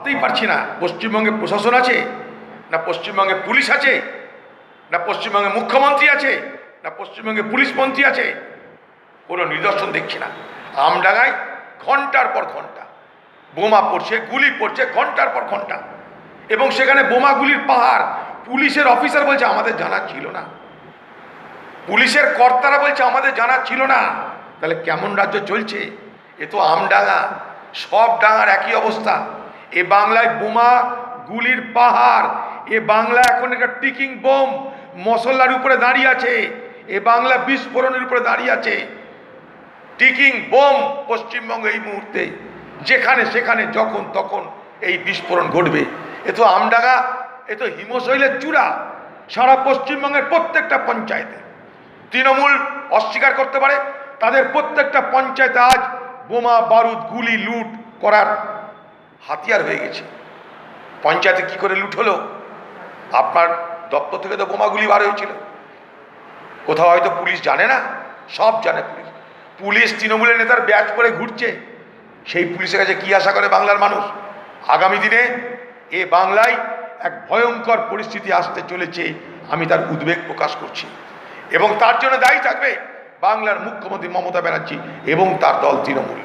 বুঝতেই পারছি না, পশ্চিমবঙ্গে প্রশাসন আছে, না পশ্চিমবঙ্গে পুলিশ আছে, না পশ্চিমবঙ্গে মুখ্যমন্ত্রী আছে, না পশ্চিমবঙ্গে পুলিশ মন্ত্রী আছে, কোনো নিদর্শন দেখছি না। আমডাঙ্গায় ঘণ্টার পর ঘণ্টা, বোমা পড়ছে, গুলি পড়ছে, ঘণ্টার পর ঘণ্টা। এবং সেখানে বোমা গুলির পাহাড়, পুলিশের অফিসার বলছে, আমাদের জানা ছিল না। পুলিশের কর্তারা বলছে, আমাদের জানা ছিল না। তাহলে কেমন রাজ্য চলছে? এ তো আমডাঙ্গা, সব ডাঙার একই অবস্থা। এ বাংলায় বোমা গুলির পাহাড়। এ বাংলা এখন একটা টিকিং বোম মশলার উপরে দাঁড়িয়ে আছে। এ বাংলা বিস্ফোরণের উপরে দাঁড়িয়ে আছে। টিকিং বোম পশ্চিমবঙ্গে এই মুহূর্তে। যেখানে সেখানে যখন তখন এই বিস্ফোরণ ঘটবে। এ তো আমডাঙ্গা, এ তো হিমশৈলের চূড়া। সারা পশ্চিমবঙ্গের প্রত্যেকটা পঞ্চায়েতে। তৃণমূল অস্বীকার করতে পারে। তাদের প্রত্যেকটা পঞ্চায়েতে আজ বোমা, বারুদ, গুলি, লুট করার হাতিয়ার হয়ে গেছে। পঞ্চায়েতে কি করে লুট হলো? আপনার দপ্তর থেকে তো বোমাগুলি বার হয়েছিল। কোথাও হয়তো পুলিশ জানে না, সব জানে পুলিশ। পুলিশ তৃণমূলের নেতার ব্যাচ পরে ঘুরছে। সেই পুলিশের কাছে কি আশা করে বাংলার মানুষ? আগামী দিনে এ বাংলায় এক ভয়ঙ্কর পরিস্থিতি আসতে চলেছে আমি তার উদ্বেগ প্রকাশ করছি। এবং তার জন্য দায়ী থাকবে বাংলার মুখ্যমন্ত্রী মমতা ব্যানার্জি এবং তার দল তৃণমূল।